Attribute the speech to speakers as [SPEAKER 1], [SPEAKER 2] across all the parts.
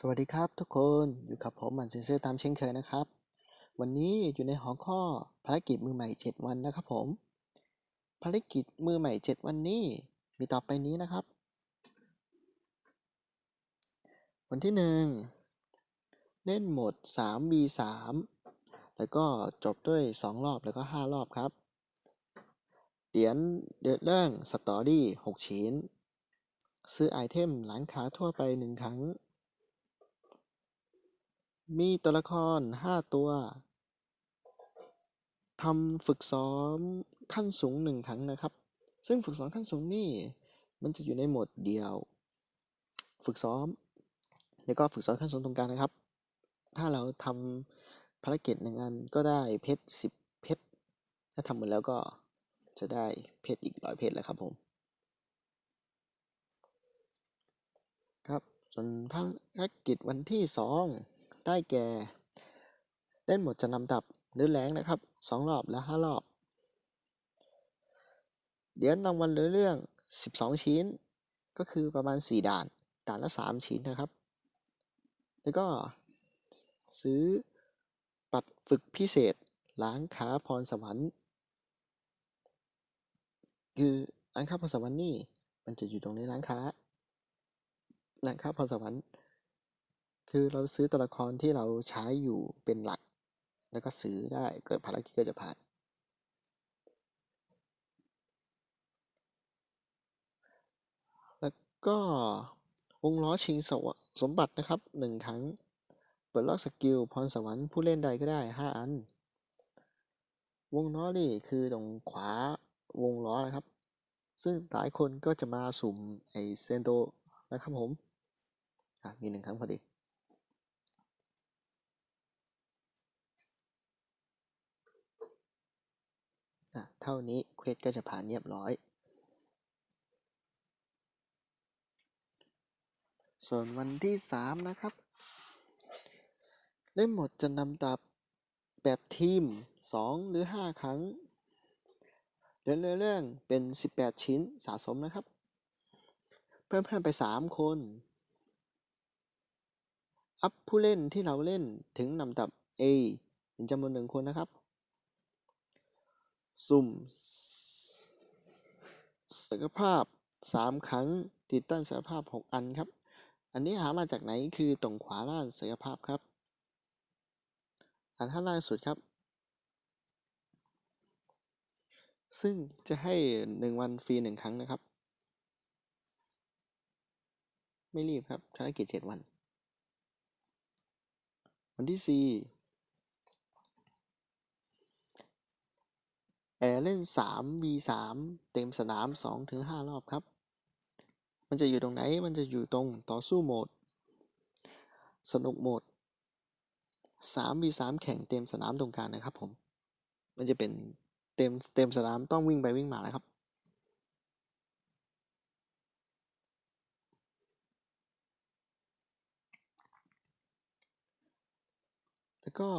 [SPEAKER 1] สวัสดีครับทุกคนอยู่กับผมหมันเซนเซอร์ตามเช่นเคยนะครับ วันนี้อยู่ในหัวข้อภารกิจมือใหม่ 7 วันนะครับผม ภารกิจมือใหม่ 7 วันนี้มีต่อไปนี้นะครับ วันที่ 1 เล่นโหมด 3v3 แล้วก็จบด้วย 2 รอบแล้วก็ 5 รอบครับเหรียญเดือดเรื่องสตอรี่ 6 ชิ้น ซื้อไอเทมร้านค้าทั่วไป 1 ครั้ง มีตัวละคร5ตัวทำฝึกซ้อมขั้นสูง1ครั้งนะครับ ซึ่งฝึกซ้อมขั้นสูงนี่ มันจะอยู่ในโหมดเดียว ฝึกซ้อม แล้วก็ฝึกซ้อมขั้นสูงตรงกลางนะครับ ถ้าเราทำภารกิจหนึ่งอันก็ได้เพชร10เพชร ถ้าทำหมดแล้วก็จะได้เพชรอีกร้อยเพชรแล้วครับผม ครับ ส่วนภารกิจวันที่2 ได้แก่ เล่นหมดจะนำดับหรือแรงนะครับ 2 รอบและ 5 รอบ เดี๋ยวนำวันเรือเรื่อง 12 ชิ้น ก็คือประมาณ 4 ด่าน ด่านละ 3 ชิ้นนะครับ แล้วก็ซื้อปัดฝึกพิเศษล้างขาพรสวรรค์ คือร้านค้าพรสวรรค์นี่ มันจะอยู่ตรงในร้านค้าร้านค้าพรสวรรค์ คือเราซื้อตัวละครที่เราใช้อยู่เป็นหลัก แล้วก็ซื้อได้เกิดภารกิจก็จะผ่านแล้วก็วงล้อชิงสสมบัตินะครับหนึ่งครั้งเปิดล็อกสกิลพรสวรรค์ผู้เล่นใดก็ได้ห้าอัน วงล้อนี่คือตรงขวาวงล้อนะครับ ซึ่งหลายคนก็จะมาสุ่มไอเซนโดนะครับผม อะ มีหนึ่งครั้งพอดี อะเท่านี้เควสก็จะผ่านเรียบร้อย ส่วนวันที่สามนะครับ เล่นหมดจะนำดับแบบทีมสองหรือห้าครั้งเรื่องเรื่องเป็นสิบแปดชิ้นสะสมนะครับ เพิ่มเพิ่มไปสามคน อัพผู้เล่นที่เราเล่นถึงนำดับ A เป็นจำนวนหนึ่งคนนะครับ สุ่ม ศักยภาพ 3 ครั้ง ติดตั้งศักยภาพ 6 อันครับ อันนี้หามาจากไหนคือตรงขวาล่างศักยภาพครับ อันข้างล่างสุดครับ ซึ่งจะให้ 1 วันฟรี 1 ครั้งนะครับ ไม่รีบครับภารกิจ 7 วัน วันที่ 4 แอร์เล่น 3 v 3เต็มสนาม2ถึง5รอบครับ มันจะอยู่ตรงไหน มันจะอยู่ตรงต่อสู้โหมด สนุกโหมด 3 v 3แข่งเต็มสนามตรงกลางนะครับผม มันจะเป็นเต็มเต็มสนามต้องวิ่งไปวิ่งมานะครับแล้วก็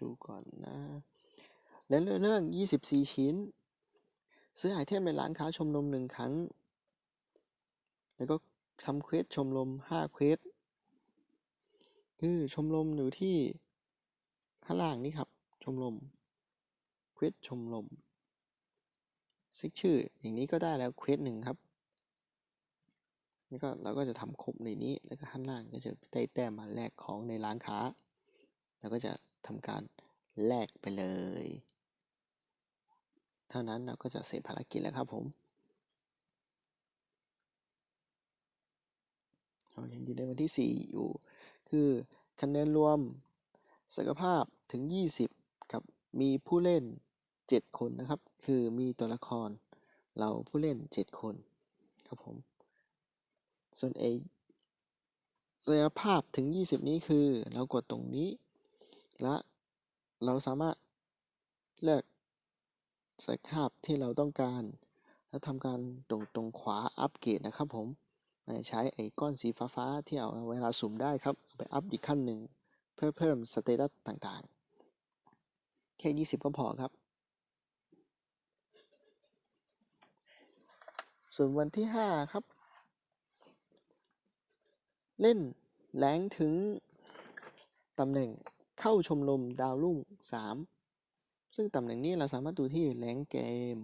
[SPEAKER 1] ดูก่อนนะเล่นเรื่อง 24 ชิ้น ซื้อไอเทมในร้านค้าชมรมหนึ่งครั้ง แล้วก็ทำเควสชมรม5เควสคือชมรมอยู่ที่ข้างล่างนี่ครับ ชมรมเควสชมรมเซ็กชื่ออย่างนี้ก็ได้แล้วเควสหนึ่งครับนี่ก็เราก็จะทำครบในนี้แล้วก็ข้างล่างก็จะได้แต้มมาแลกของในร้านค้า แล้วก็จะ ทำการแลกไปเลย เท่านั้นเราก็จะเสร็จภารกิจแล้วครับผมเรายังอยู่ในวันที่ 4 อยู่ คือคะแนนรวมศักยภาพถึง 20 กับมีผู้เล่น 7 คนนะครับ คือมีตัวละคร เราผู้เล่น 7 คนครับผม ส่วน A ศักยภาพถึง 20 นี้คือเรากดตรงนี้ และเราสามารถเลือกศักยภาพที่เราต้องการ แล้วทำการตรงตรงขวาอัปเกรดนะครับผมใช้ไอ้ก้อนสีฟ้าๆที่เอาเวลาสุ่มได้ครับ ไปอัพอีกขั้นหนึ่งเพื่อเพิ่มสเตตัสต่างๆ แค่ 20 ก็พอครับ ส่วนวันที่ 5 ครับ เล่นแรงถึงตำแหน่ง เข้าชมรมดาวรุ่งสามซึ่งตำแหน่งนี้เราสามารถดูที่แรงเกม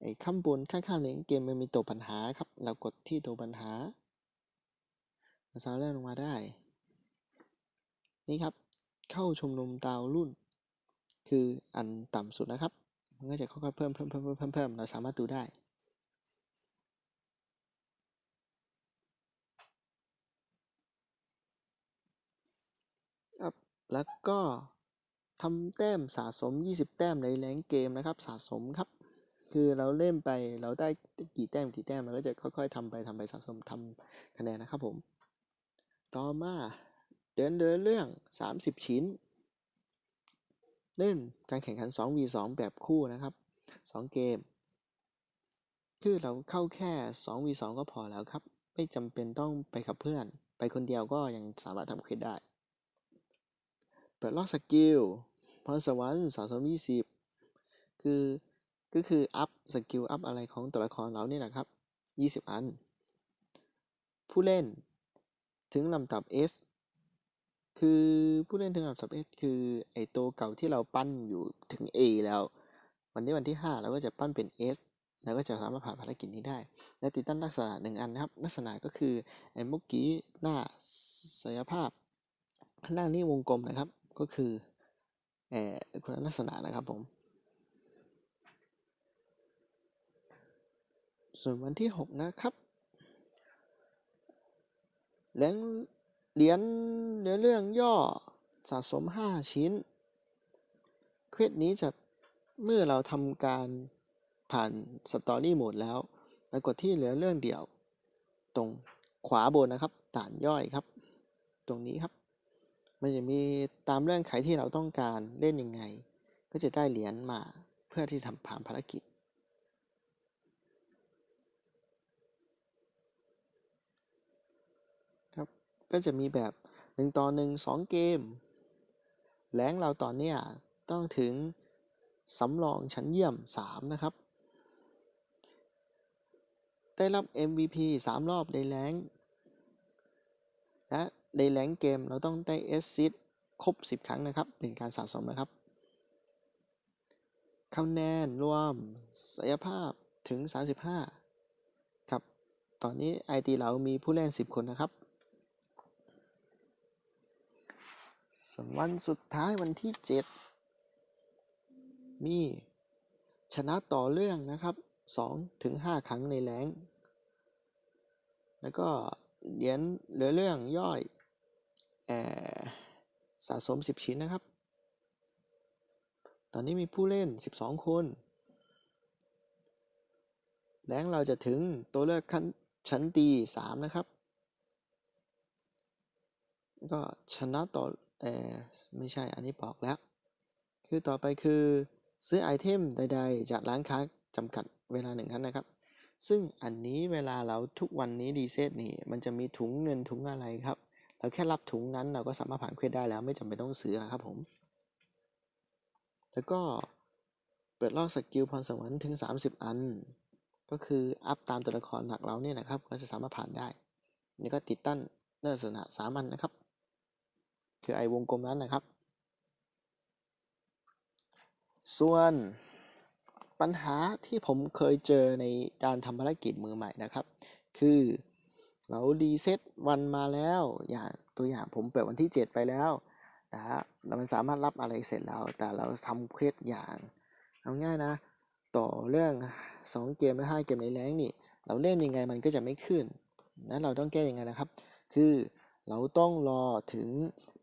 [SPEAKER 1] ไอ้ข้างบนข้างๆแรงเกมมันมีตัวปัญหาครับ เรากดที่ตัวปัญหาเราสามารถเลื่อนลงมาได้ นี่ครับ เข้าชมรมดาวรุ่น คืออันต่ำสุดนะครับ มันก็จะค่อยๆเพิ่มเพิ่มเพิ่มเพิ่มเพิ่มเพิ่มเราสามารถดูได้ ครับ แล้วก็ทำแต้มสะสม 20 แต้มในแรงเกมนะครับ สะสมครับ คือเราเล่นไปเราได้กี่แต้มกี่แต้มเราก็จะค่อยๆทำไปทำไปสะสมทำคะแนนนะครับผม ต่อมาเดินเดินเรื่อง 30 ชิ้น เล่นการแข่งขัน 2v2 แบบคู่นะครับ 2 เกม คือเราเข้าแค่ 2v2 ก็พอแล้วครับ ไม่จำเป็นต้องไปกับเพื่อน ไปคนเดียวก็ยังสามารถทำเควสได้ เปิดล็อกสกิลพรสวรรค์สะสม20 คือ ก็คือ อัพสกิล อัพอะไรของตัวละครเรานี่แหละครับ 20 อัน ผู้เล่นถึงลำดับ S คือผู้เล่นถึงลำดับ S คือ ไอตัวเก่าที่เราปั้นอยู่ถึง A แล้ว วันนี้วันที่ 5 เราก็จะปั้นเป็น S แล้วก็จะสามารถผ่านภารกิจนี้ได้ และติดตั้งลักษณะหนึ่งอันนะครับ ลักษณะก็คือไอเมื่อกี้หน้าศักยภาพข้างล่างนี่วงกลมนะครับ ก็คือเอ่อคุณลักษณะนะครับผม ส่วนวันที่ 6 นะครับเหรียญเหรียญเนื้อเรื่องย่อสะสม 5 ชิ้น เควสนี้จะเมื่อเราทำการผ่านสตอรี่โหมดแล้วแล้วกดที่เหลือเรื่องเดี่ยว ตรงขวาบนนะครับด่านย่อยครับ ตรงนี้ครับ มันจะมีตามเรื่องไขที่เราต้องการเล่นยังไง ก็จะได้เหรียญมาเพื่อที่ทำผ่านภารกิจ ครับ ก็จะมีแบบ 1 ต่อ 1 2 เกม แรงเราตอนเนี้ยต้องถึงสำรองชั้นเยี่ยม 3 นะครับ ได้รับ MVP 3 รอบในแรงและ ในแรงเกมเราต้องได้ s อ i ครบ 10 ครั้งนะครับเป็นการสะสมนะครับคะแนนรวมศักยภาพถึง 35 ครับ ตอนนี้ ID เรามีผู้เล่น 10 คนนะครับส่วนวันสุดท้ายวันที่ 7 มีชนะต่อเรื่องนะครับ2ถึง5ครั้งในแรงแล้วก็เหรียญเหลือเรื่องย่อย สะสม 10 ชิ้นนะครับ ตอนนี้มีผู้เล่น 12 คน แรงเราจะถึงตัวเลือกขั้นชั้นดี3นะครับ ก็ชนะต่อเออไม่ใช่ อันนี้บอกแล้ว คือต่อไปคือซื้อไอเทมใด ๆ จากร้านค้าจำกัดเวลาหนึ่งท่านนะครับ ซึ่งอันนี้เวลาเราทุกวันนี้รีเซตนี่ มันจะมีถุงเงินถุงอะไรครับ เราแค่รับถุงนั้นเราก็สามารถผ่านเควสได้แล้ว ไม่จำเป็นต้องซื้อนะครับผม แล้วก็เปิดลอกสกิลพรสวรรค์ถึง 30 อัน ก็คืออัพตามตัวละครหลักเราเนี่ยนะครับ ก็จะสามารถผ่านได้ นี่ก็ติดตั้งลักษณะสามัญนนะครับ คือไอวงกลมนั้นนะครับ ส่วนปัญหาที่ผมเคยเจอในการทำภารกิจมือใหม่นะครับ คือ เรารีเซ็ตวันมาแล้วอย่างตัวอย่างผมเปิดวันที่ 7 ไปแล้วนะฮะมันสามารถรับอะไรเสร็จแล้ว แต่เราทำเควสอย่างเอาง่ายนะ ต่อเรื่อง 2 เกมหรือ5เกมในแรงนี่ เราเล่นยังไงมันก็จะไม่ขึ้นนั้นเราต้องแก้ยังไงนะครับ คือเราต้องรอถึง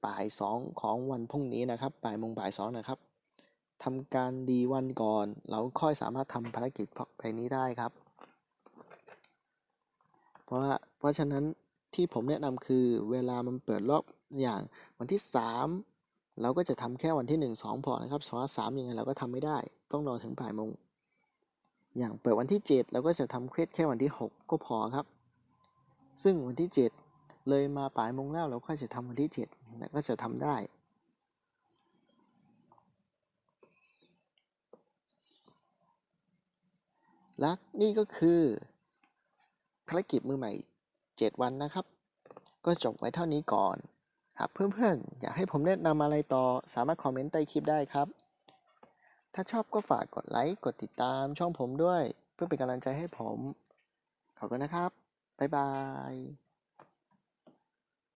[SPEAKER 1] บ่ายสองของวันพรุ่งนี้นะครับบ่ายโมงบ่ายสองนะครับทำการดีวันก่อน เราค่อยสามารถทำภารกิจไปนี้ได้ครับ เพราะว่าเพราะฉะนั้นที่ผมแนะนำคือเวลามันเปิดรอบอย่างวันที่ 3 เราก็จะทำแค่วันที่ 1 2พอนะครับสองสามยังไงเราก็ทำไม่ได้ ต้องรอถึงบ่ายโมงอย่างเปิดวันที่ 7 เราก็จะทำเควสแค่วันที่ 6 ก็พอครับ ซึ่งวันที่ 7 เลยมาป่ายโมงแล้วเราก็จะทำวันที่7แล้วก็จะทำได้ และนี่ก็คือารกิจมือใหม่ 7 วันนะครับ ก็จบไว้เท่านี้ก่อน หากเพื่อนๆ อยากให้ผมแนะนำอะไรต่อสามารถคอมเมนต์ใต้คลิปได้ครับ ถ้าชอบก็ฝากกดไลค์ กดติดตามช่องผมด้วย เพื่อเป็นกำลังใจให้ผม ขอบคุณนะครับ บ๊ายบาย